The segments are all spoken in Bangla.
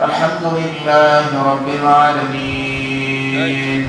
الحمد لله رب العالمين.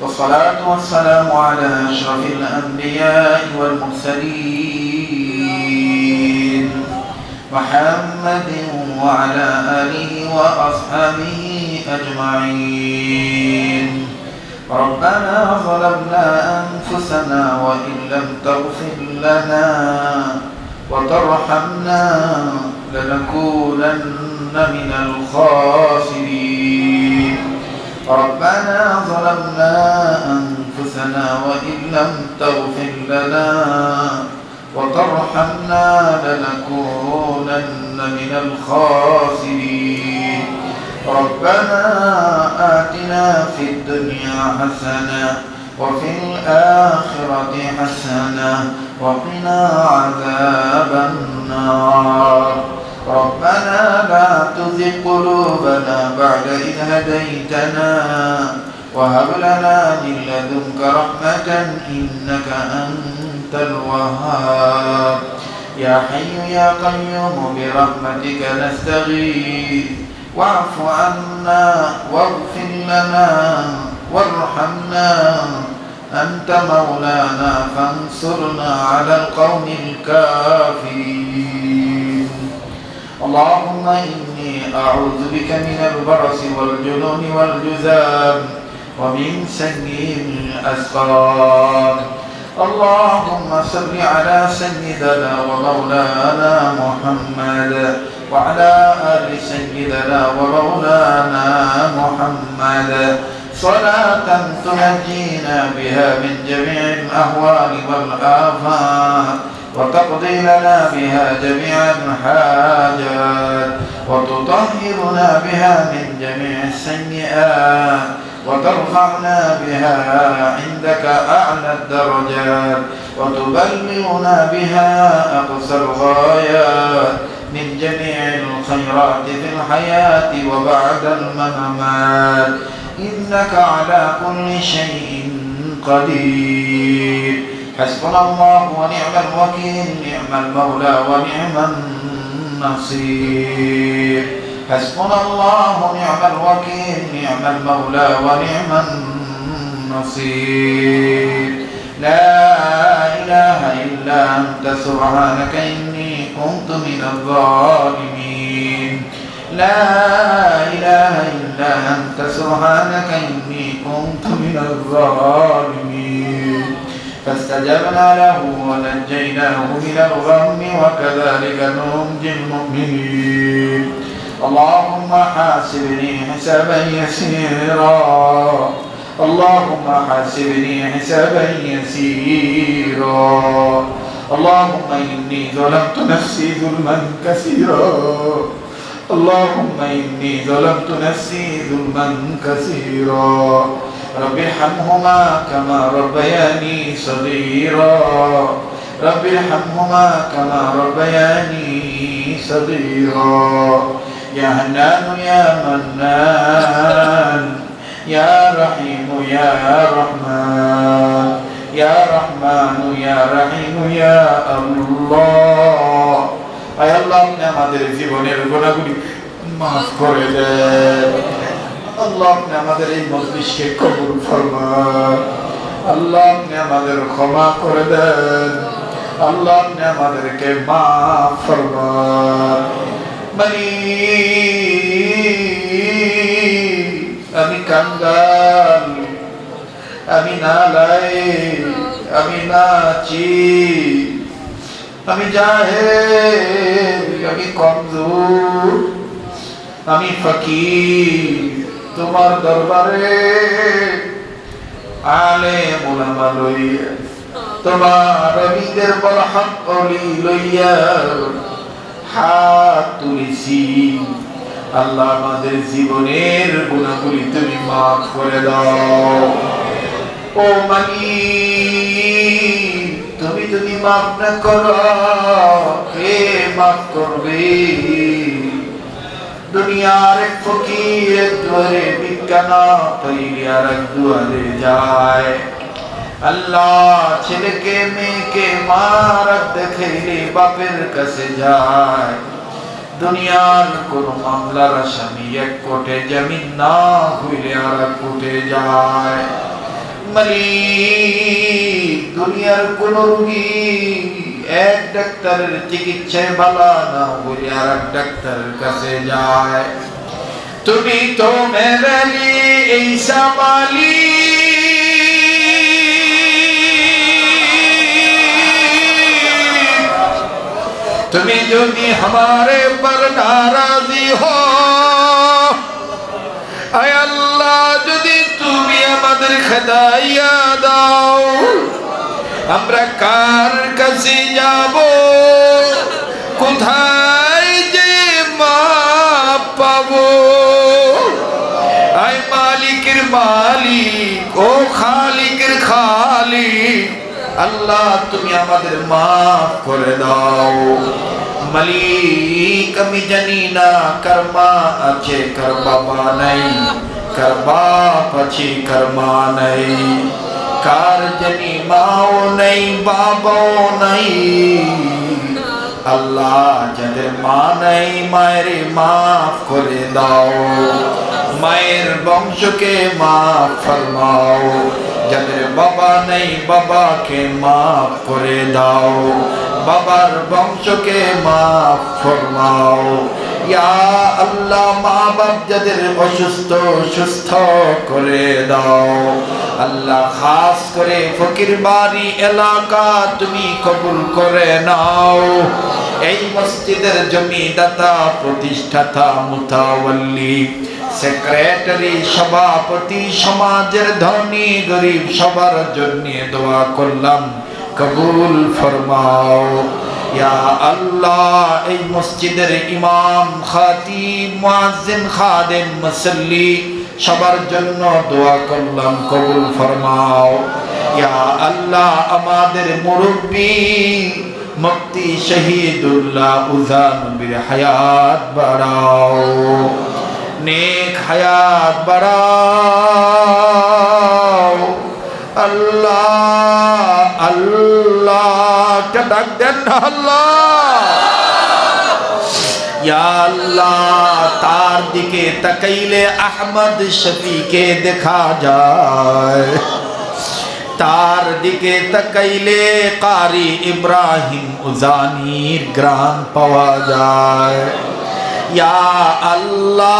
والصلاة والسلام على أشرف الأنبياء والمرسلين. محمد وعلى آله وأصحابه أجمعين. ربنا ظلمنا أنفسنا وإن لم تغفر لنا وترحمنا لنكونن من الخاسرين. ربنا ظلمنا أنفسنا وإن لم تغفر لنا وترحمنا لنكونن من الخاسرين. ربنا آتنا في الدنيا حسنة وفي الآخرة حسنة وقنا عذاب النار. ربنا لا تزغ قلوبنا بعد إذ هديتنا وهب لنا من لدنك رحمة إنك أنت الوهاب. يا حي يا قيوم برحمتك نستغيث. واعف عنا واغفر لنا وارحمنا. أنت مولانا فانصرنا على القوم الكافرين. اللهم إني أعوذ بك من البرص والجنون والجذام ومن سيء الأسقام اللهم صل على سيدنا ومولانا محمد وعلى آل سيدنا ومولانا محمد. صلاة تنجينا بها من جميع الأهوال والآفات وتقضي لنا بها جميع الحاجات وتطهرنا بها من جميع السيئات وترفعنا بها عندك أعلى الدرجات وتبلغنا بها أقصى الغايات من جميع الخيرات في الحياة وبعد الممات. إنك على كل شيء قدير. حسبنا الله ونعم الوكيل نعم المولى ونعم النصير. حسبنا الله ونعم الوكيل نعم المولى ونعم النصير. لا إله إلا أنت سبحانك إني كنت من الظالمين. لا إله إلا أنت سبحانك إني كنت من الظالمين. فاستجبنا له ونجيناه من الغم وكذلك ننجي المؤمنين. اللهم حاسبني حسابا يسيرا. اللهم حاسبني حسابا يسيرا. اللهم إني ظلمت نفسي ظلما كثيرا. اللهم إني ظلمت نفسي ظلما كثيرا. رب ارحمهما كما ربياني صغيرا رب ارحمهما كما ربياني صغيرا يا هنان يا منان يا رحيم يا رحمن يا رحمن يا رحيم يا الله আয় আল্লাহ আপনি আমাদের জীবনের গুণাগুলি মাফ করে দেন আল্লাহ আপনি আমাদের এই মজলিশকে কবুল ফরমান। আল্লাহ আপনি আমাদের ক্ষমা করে দেন। আল্লাহ আপনি আমাদেরকে মাফ ফরমান। মানে আমি কাঙ্গাল আমি নালাই, আমি নাচি, আমি জাহেল, আমি কমজোর, আমি ফকির। তোমার দরবারে আলে মোলামা লইয়া, তোমার রবিদের বল অলি লইয়া হাত তুলেছি। আল্লাহ আমাদের জীবনের গুণাগুলি তুমি মাফ করে দাও। ও মালিক, তুমি যদি মাফ না করো, কে মাফ করবে? দুনিয়ার এক ফকির এক দুয়ারে বিজ্ঞান তৈরি আর এক দুয়ারে যায় আল্লাহ ছেলেকে মেয়েকে মার দেখে বাপের কাছে যায় দুনিয়ার কোন মামলার আসামি এক কোটে জামিন না হইলে আর এক কোটে যায় মালিক দুনিয়ার কোন রোগী এক ডাক্তারের চিকিৎসায় ভালো না হইলে আর এক ডাক্তারের কাছে যায় তুমি তো মেরালি এই সামালি তুমি যদি हमारे पर नाराजी हो আয় আল্লাহ যদি তুমি আমাদের খেদাইয়া দাও আমরা কার কাছে যাব কোথায় যে মা পাবো আয় মালিকের মালিক ও খালিকের খালিক আল্লাহ তুমি আমাদের মাফ করে দাও মালিক আমি জানি না কর্মা আছে কর বাবা নাই কর বাপ আছে কর্মা নাই কার জানি মাও নাই, বাবাও নাই। আল্লাহ যাদের মা নাই, মায়ের মাফ করে দাও। মায়ের বংশকে মাফ ফরমাও। যাদের বাবা নেই, বাবাকে মাফ করে দাও। বাবার বংশকে মাফ ফরমাও। ইয়া আল্লাহ মা বাপ যাদের অসুস্থ, সুস্থ করে দাও। আল্লাহ, খাস করে ফকির বাড়ি এলাকা তুমি কবুল করে নাও। এই মসজিদের জমিদাতা, প্রতিষ্ঠাতা, মুতাওয়াল্লি, সেক্রেটারি, সভাপতি, সমাজের ধনী, গরিব সবার জন্য দোয়া করলাম, কবুল ফরমাও। ইয়া আল্লাহ, এই মসজিদের ইমাম খাতিব মুয়াজ্জিন, খাদেম, মুসল্লি সবার জন্য দোয়া করলাম, কবুল ফরমাও। ইয়া আল্লাহ আমাদের মুরব্বী মুক্তি শহীদুল্লাহ উজা নবীর হায়াত বাড়াও। নেক হায়াত বাড়াও। আল্লাহ আল্লাহ ডাক দেন আল্লাহ? আল্লাহ, তার দিকে তাকাইলে আহমদ শফিকে দেখা যায়। তার দিকে তাকাইলে কারি ইব্রাহিম উজানির গ্রাম পাওয়া যায়। ইয়া আল্লাহ,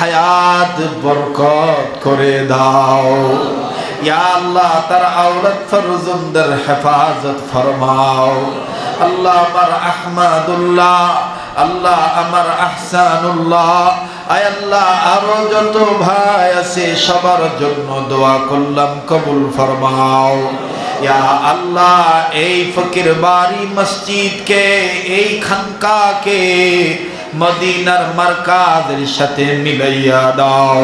হায়াত বরকত করে দাও। ইয়া আল্লাহ, তার আওলাদ ফরজুমদের হেফাজত ফরমাও। আল্লাহ আমার আহমাদুল্লাহ, আল্লাহ আমার আহসানুল্লাহ। আয় আল্লাহ, আরও যত ভাই আছে, সবার জন্য দোয়া করলাম, কবুল ফরমাও। ইয়া আল্লাহ, এই ফকির বাড়ি মসজিদকে, এই খানকাকে, মদিনার মার্কাজের সাথে মিলাইয়া দাও।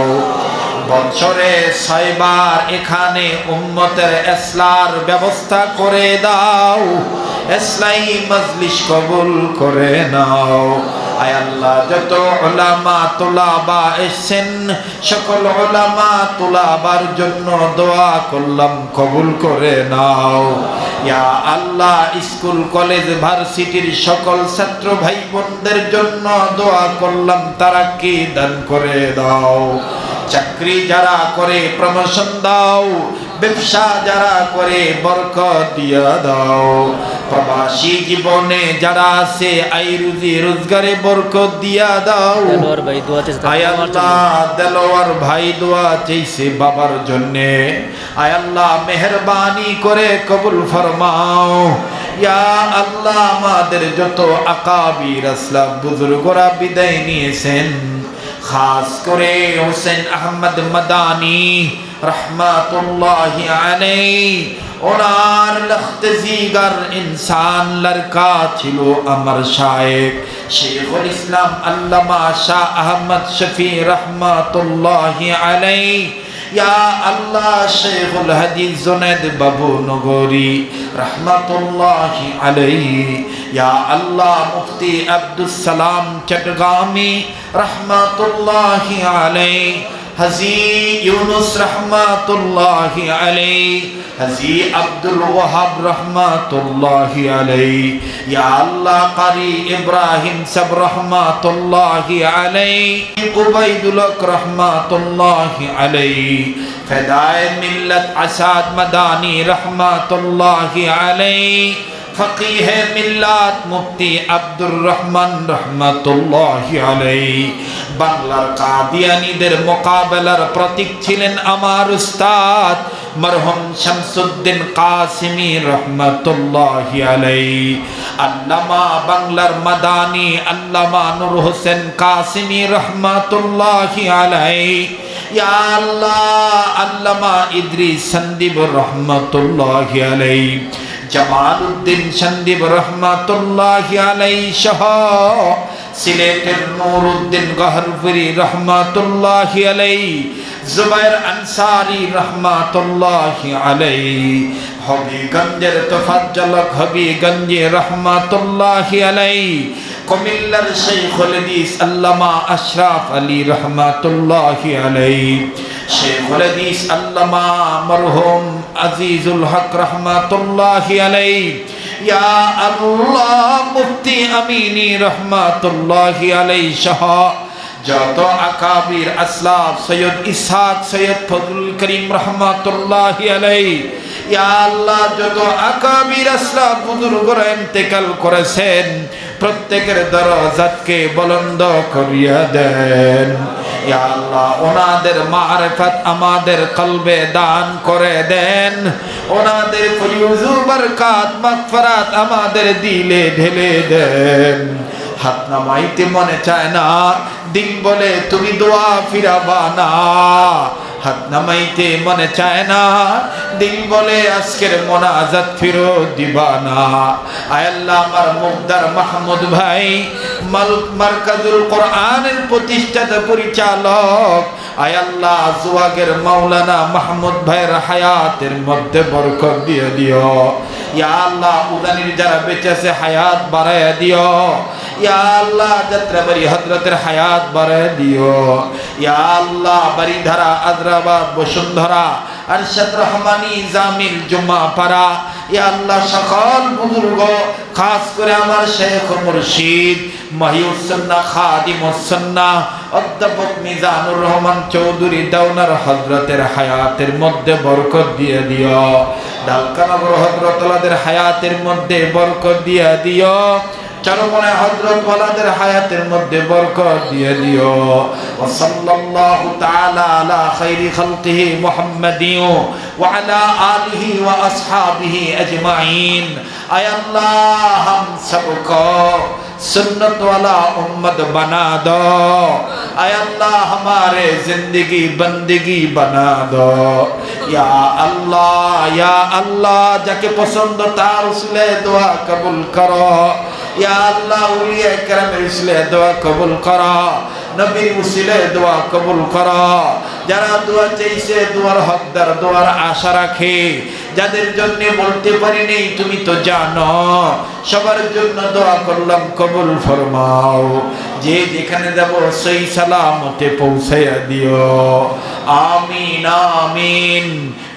বছরে ছয়বার এখানে উম্মতের এসলার ব্যবস্থা করে দাও। এসলাই মজলিস কবুল করে নাও। আয় আল্লাহ, যত ওলামা তোলাবা এসেন সকল ওলামা তোলাবার জন্য দোয়া করলাম, কবুল করে নাও। ইয়া আল্লাহ, স্কুল, কলেজ, ভার্সিটির সকল ছাত্র ভাই বোনদের জন্য দোয়া করলাম, তারা কি দান করে দাও? চাকরি যারা করে প্রমোশন দাও ব্যবসা যারা করে বরকত দিয়া দাও। প্রবাসী জীবনে যারা আছে আই রুজি রোজগারে বরকত দিয়া দাও। দেলোয়ার ভাই দোয়া দেলোয়ার ভাই চাইছে বাবার জন্যে। আয় আল্লাহ মেহরবানি করে কবুল ফরমাও। ইয়া আল্লাহ আমাদের যত আকাবির আসলাম বুজুর্গরা বিদায় নিয়েছেন। খাস করে হোসেন আহমদ মাদানি রহমাতুল্লাহ আলাই ওনার লখতজিগার ইনসান লড়কা ছিল আমার শায়েক। শেখুল ইসলাম আল্লামা শাহ আহমদ শফি রহমাতুল্লাহ আলাই ইয়া আল্লাহ শেখুল হাদিস জুনেদ বাবু নগরী রহমাতুল্লাহ আলাইহি। ইয়া আল্লাহ মুফতি আব্দুস সালাম চটগামি রহমাতুল্লাহ আলাইহি। হাজি ইউনুস রহমাতুল্লাহ আলাইহি। হাজি আব্দুল ওয়াহাব রহমাতুল্লাহ আলাই ইয়া আল্লাহ কারি ইব্রাহিম সাব রহমাতুল্লাহ আলাই উবাইদুল হক রহমাতুল্লাহ আলাই ফেদায় মিল্লত আসাদ মাদানি রহমাতুল্লাহ আলাই ফকিহ মিল্লাত মুফতি আব্দুর রহমান রহমাতুল্লাহ আলাই বাংলার কাদিয়ানীদের মোকাবেলার প্রতীক ছিলেন আমার উস্তাদ মরহুম শামসুদ্দিন কাসিমি রহমাতুল্লাহ আলাই আল্লামা বাংলার মাদানি আল্লামা নূর হোসেন কাসিমি রহমাতুল্লাহ আলাই আল্লাহ, আল্লামা ইদ্রিস সন্দীপ রহমাতুল্লাহ আলাই জামালউদ্দিন সন্দীপ রহমাতুল্লাহ আলাই সহ সিলেটের নুরউদ্দিন গহরপুরি রহমাতুল্লাহ আলাই জুবাইর আনসারি রহমাতুল্লাহ আলাই হবিগঞ্জের তোফাজ্জলক হবিগঞ্জে রহমাতুল্লাহ আলাই কুমিল্লার শেখুল হাদিস আল্লামা আশরাফ আলী রহমাতুল্লাহ আলাই শেখুল হাদিস আল্লামা মরহুম আজিজুল হক রহমাতুল্লাহ আলাই ইয়া আল্লাহ মুফতি আমিনী রহমাতুল্লাহ আলাই সহ। যত আকাবির আসলাফ সৈয়দ ইসাক সৈয়দ ফজলুল করিম রহমাতুল্লাহ আলাই ইয়া আল্লাহ, যত আকাবির আসলাফ বুজুর্গরা ইন্তেকাল করেছেন, প্রত্যেকের দরজাতকে বলন্দ করিয়া দেন। আল্লাহ, ওনাদের মারফত আমাদের কলবে দান করে দেন। ওনাদের ফয়ুজু বরকাত আমাদের দিলে ঢেলে দেন। হাত নামাইতে মনে চায় না। দিন বলে তুমি দোয়া ফিরাবা না। হাত নামাইতে মনে চায় না। দিন বলে আজকের মোনাজাত ফিরত দিবা না। আয়াল্লাহ আমার মুগদার মাহমুদ ভাই মাল মার্কাজুল কোরআনের প্রতিষ্ঠাতা পরিচালক। আয়াল্লাহ জুয়াগের মাওলানা মাহমুদ ভাইয়ের হায়াতের মধ্যে বরকত দিয়ে দিও। ইয়া আল্লাহ উদানির যারা বেঁচে আছে হায়াত বাড়াইয়া দিও। হায়াত আদ্রাবাদ বসুন্ধরা সকল খাস করে শেখ অধ্যাপক মিজানুর রহমান চৌধুরী দাউনার হজরতের হায়াতের মধ্যে বরকত দিয়ে দিও। ডালকানগর হজরতলাদের হায়াতের মধ্যে বরকত দিয়ে দিও। চরমনে হযরত ওয়ালাদের হায়াতের মধ্যে বরকত দিয়ে দিও। ওয়া সাল্লাল্লাহু তাআলা আলা খাইরি খালকিহি মুহাম্মাদিন ওয়া আলা আলিহি ওয়া আসহাবিহি আজমাইন। আয় আল্লাহ, হাম সবকো سنت والا امت بنا دو اے اللہ ہمارے زندگی بندگی بنا دو یا اللہ یا اللہ جا کے پسند تار اس دعا قبول کرو উসিলে দোয়া কবুল করা। যারা দোয়া চাইছে, দোয়ার হকদার, দোয়ার আশা রাখে। যাদের জন্য বলতে পারি নেই, তুমি তো জানো। সবার জন্য দোয়া করলাম, কবুল ফরমাও। যে যেখানে যাব, সেই সালামতে পৌঁছাইয়া দিও। আমিন আমিন।